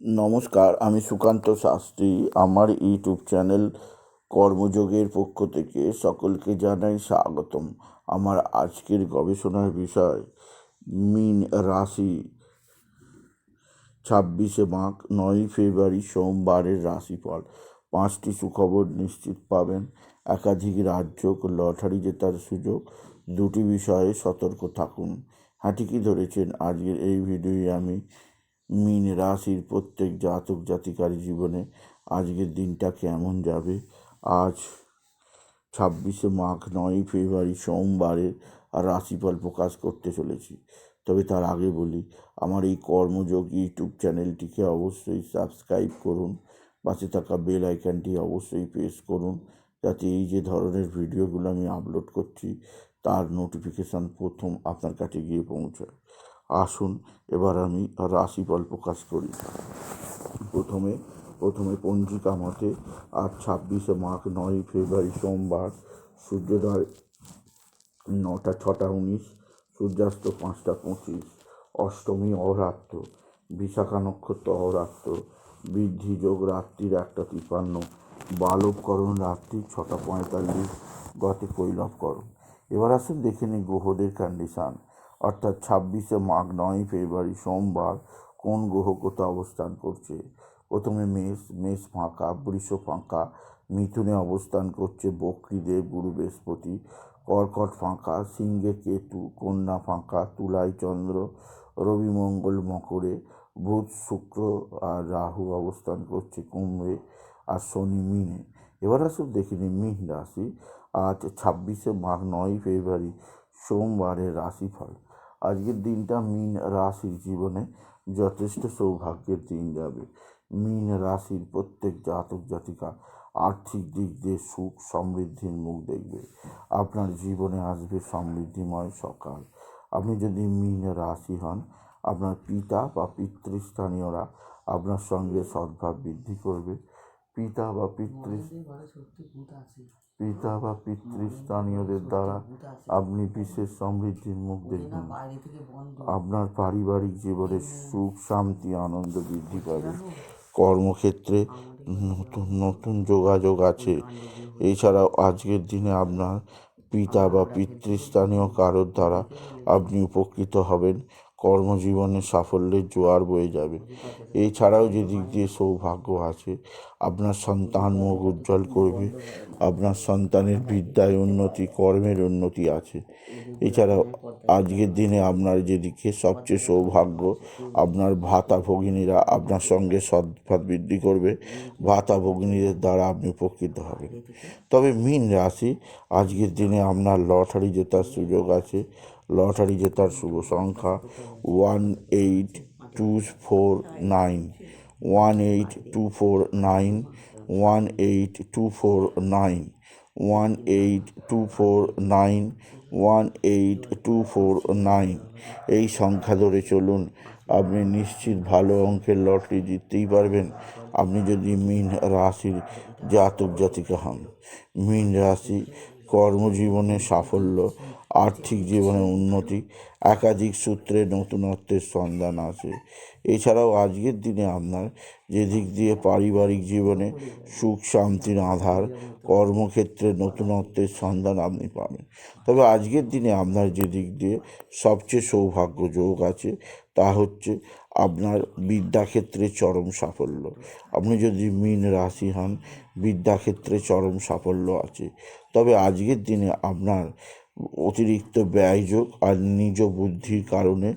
নমস্কার, আমি সুকান্ত শাস্ত্রী। আমার ইউটিউব চ্যানেল কর্মযোগের পক্ষ থেকে সকলকে জানাই স্বাগতম। আমার আজকের গবেষণার বিষয়, মিন রাশি। ছাব্বিশে মাঘ, নয়ই ফেব্রুয়ারি, সোমবারের রাশিফল। পাঁচটি সুখবর নিশ্চিত পাবেন। একাধিক রাজ্য লটারি জেতার সুযোগ। দুটি বিষয়ে সতর্ক থাকুন। ঠিকই ধরেছেন? আজকের এই ভিডিওয়ে আমি মিন রাশির প্রত্যেক জাতক জাতিকার জীবনে আজকের দিনটা কেমন যাবে? আজ ছাব্বিশে মাঘ, নয়ই ফেব্রুয়ারি সোমবারের রাশিফল প্রকাশ করতে চলেছি। তবে তার আগে বলি, আমার এই কর্মযোগ ইউটিউব চ্যানেলটিকে অবশ্যই সাবস্ক্রাইব করুন, পাশে থাকা বেল আইকনটি অবশ্যই প্রেস করুন, যাতে এই যে ধরনের ভিডিওগুলো আমি আপলোড করছি, তার নোটিফিকেশান প্রথম আপনার কাছে গিয়ে পৌঁছায়। আসুন, এবার আমি রাশিফল প্রকাশ করি। প্রথমে প্রথমে পঞ্জিকা মতে আজ ছাব্বিশে মাঘ নয় ফেব্রুয়ারি সোমবার, সূর্যোদয় নটা, ছটা, উনিশ, সূর্যাস্ত পাঁচটা, পঁচিশ, অষ্টমী, অরাত্র, বিশাখা নক্ষত্র, অরাত্র, বৃদ্ধি যোগ রাত্রির একটা তিপ্পান্ন, বালবকরণ রাত্রি ছটা পঁয়তাল্লিশ, গতে কৈলবকরণ। এবার আসুন দেখে নিই গ্রহদের কন্ডিশান অর্থাৎ ছাব্বিশে মাঘ নয় ফেব্রুয়ারি সোমবার কোন গ্রহ কোথায় অবস্থান করছে? প্রথমে মেষ মেষ ফাঁকা, বৃষ ফাঁকা, মিথুনে অবস্থান করছে বক্রীদেব, গুরু বৃহস্পতি, কর্কট ফাঁকা, সিংহে কেতু, কন্যা ফাঁকা তুলায় চন্দ্র, রবি মঙ্গল মকরে, বুধ শুক্র আর রাহু অবস্থান করছে কুম্ভে আর শনি মিনে। এবার আসুন দেখিনি মিন রাশি। আজ ছাব্বিশে মাঘ নয় ফেব্রুয়ারি, সোমবারের রাশিফল। আজকের দিনটা মিন রাশির জীবনে যথেষ্ট সৌভাগ্যের দিন যাবে। মিন রাশির প্রত্যেক জাতক জাতিকা আর্থিক দিক দিয়ে সুখ, সমৃদ্ধির মুখ দেখবে। আপনার জীবনে আসবে সমৃদ্ধিময় সকাল। আপনি যদি মিন রাশি হন, আপনার পিতা বা পিতৃস্থানীয়রা আপনার সঙ্গে সদ্ভাব বৃদ্ধি করবে। পিতা বা পিতৃ পিতা বা পিতৃস্থানীয়দের দ্বারা আপনি বিশেষ সমৃদ্ধির মুখ দেখবেন আপনার পারিবারিক জীবনে সুখ, শান্তি, আনন্দ বৃদ্ধি পাবে। কর্মক্ষেত্রে নতুন নতুন যোগাযোগ আছে। এছাড়াও আজকের দিনে আপনার পিতা বা পিতৃস্থানীয় কারোর দ্বারা আপনি উপকৃত হবেন। কর্মজীবনে সাফল্যের জোয়ার বয়ে যাবে। এছাড়াও যে দিক দিয়ে সৌভাগ্য আছে, আপনার সন্তান মুখ উজ্জ্বল করবে, আপনার সন্তানের বিদ্যায় উন্নতি, কর্মের উন্নতি আছে। এছাড়াও আজকের দিনে আপনার যেদিকে সবচেয়ে সৌভাগ্য, আপনার ভাতা ভগিনীরা আপনার সঙ্গে সদ্ভাব বৃদ্ধি করবে, ভাতা ভগিনীদের দ্বারা আপনি উপকৃত হবেন। তবে মিন রাশি, আজকের দিনে আপনার লটারি জেতার সুযোগ আছে লটারি জেতার শুভ সংখ্যা one eight two four nine, one eight two four nine, one eight two four nine, one eight two four nine, one eight two four nine. এই সংখ্যা ধরে চলুন, আপনি নিশ্চিত ভালো অঙ্কের লটারি জিততেই পারবেন। আপনি যদি মিন রাশির জাতক জাতিকা হন, মিন রাশি কর্মজীবনে সাফল্য, আর্থিক জীবনে উন্নতি, একাধিক সূত্রে নতুনত্বের সন্ধান আছে। এছাড়াও আজকের দিনে আপনার যে দিক দিয়ে পারিবারিক জীবনে সুখ শান্তির আধার, কর্মক্ষেত্রে নতুনত্বের সন্ধান আপনি পাবেন। তবে আজকের দিনে আপনার যে দিক দিয়ে সবচেয়ে সৌভাগ্য যোগ আছে, তা হচ্ছে আপনার বিদ্যাক্ষেত্রে চরম সাফল্য। আপনি যদি মিন রাশি হন, বিদ্যাক্ষেত্রে চরম সাফল্য আছে। তবে আজকের দিনে আপনার অতিরিক্ত ব্যয়যোগ আর নিজ বুদ্ধির কারণে,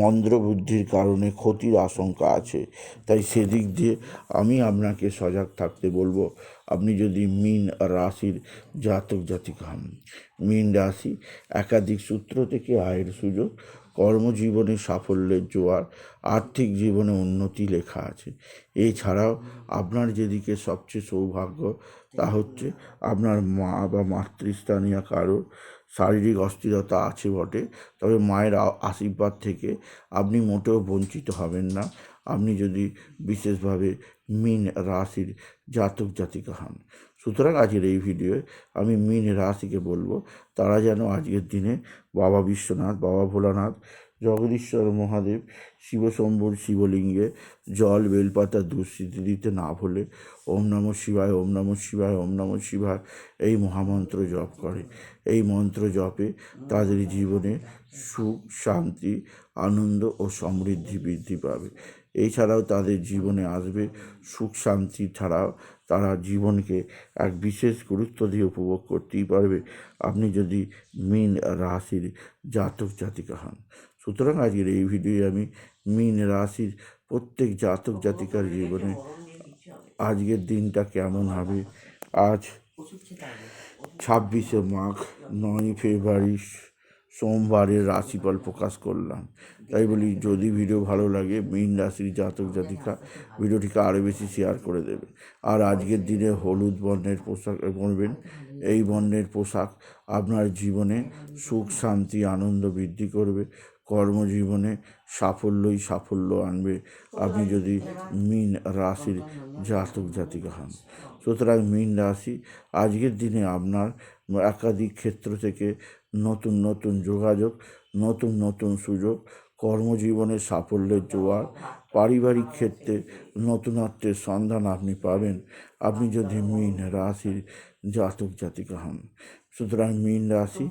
মন্দ্র বুদ্ধির কারণে ক্ষতির আশঙ্কা আছে। তাই সেদিক দিয়ে আমি আপনাকে সজাগ থাকতে বলব, আপনি যদি মিন রাশির জাতক জাতিক হন, মিন রাশি একাধিক সূত্র থেকে আয়ের সুযোগ কর্মজীবনে সাফল্যের জোয়ার, আর্থিক জীবনে উন্নতি লেখা আছে। এছাড়াও আপনার যেদিকে সবচেয়ে সৌভাগ্য, তা হচ্ছে আপনার মা বা মাতৃস্থানীয় কারোর শারীরিক অস্থিরতা আছে বটে। তবে মায়ের আশীর্বাদ থেকে আপনি মোটেও বঞ্চিত হবেন না। আপনি যদি বিশেষভাবে মিন রাশির জাতক জাতিকা হন। সুতরাং আজকের এই ভিডিওয়ে আমি মিন রাশিকে বলব, তারা যেন আজকের দিনে বাবা বিশ্বনাথ, বাবা ভোলানাথ জগদীশ্বর মহাদেব, শিবশম্ভুর শিবলিঙ্গে, জল, বেলপাতা দুঃস্থিতি দিতে না ভুলে ওম নম শিবায়, ওম নম শিবায়, ওম নম শিবায় এই মহামন্ত্র জপ করে। এই মন্ত্র জপে তাদের জীবনে সুখ, শান্তি, আনন্দ ও সমৃদ্ধি বৃদ্ধি পাবে। এছাড়াও তাদের জীবনে আসবে সুখ, শান্তি ছাড়াও তারা জীবনকে এক বিশেষ গুরুত্ব দিয়ে উপভোগ করতেই পারবে। আপনি যদি মীন রাশির জাতক জাতিকা হন সুতরাং আজকের এই ভিডিওয়ে আমি মীন রাশির প্রত্যেক জাতক জাতিকার জীবনে আজকের দিনটা কেমন হবে? আজ ছাব্বিশে মাঘ, নয় ফেব্রুয়ারি, সোমবারের রাশিফল প্রকাশ করলাম। তাই বলি, যদি ভিডিও ভালো লাগে, মীন রাশির জাতক জাতিকা ভিডিওটিকে আরও বেশি শেয়ার করে দেবে। আর আজকের দিনে হলুদ বর্ণের পোশাক পরবেন। এই বর্ণের পোশাক আপনার জীবনে সুখ, শান্তি, আনন্দ বৃদ্ধি করবে। কর্মজীবনে সাফল্যই সাফল্য আনবে। আপনি যদি মীন রাশির জাতক জাতিকা হন। সুতরাং মীন রাশি আজকের দিনে আপনার একাধিক ক্ষেত্র থেকে নতুন নতুন যোগাযোগ, নতুন নতুন সুযোগ, কর্মজীবনে সাফল্যের জোয়ার, পারিবারিক ক্ষেত্রে নতুনত্বের সন্ধান আপনি পাবেন। আপনি যদি মীন রাশির জাতক জাতিকা হন সুতরাং মীন রাশি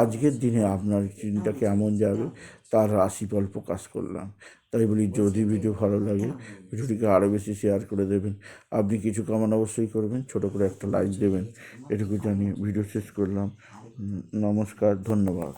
আজকের দিনে আপনার দিনটা কেমন যাবে? তার রাশিফল প্রকাশ করলাম। তাই বলি যদি ভিডিও ভালো লাগে ভিডিওটিকে আরও বেশি শেয়ার করে দেবেন। আপনি কিছু কামান অবশ্যই করবেন ছোট করে একটা লাইক দেবেন। এটুকু জানিয়ে ভিডিও শেষ করলাম। নমস্কার ধন্যবাদ।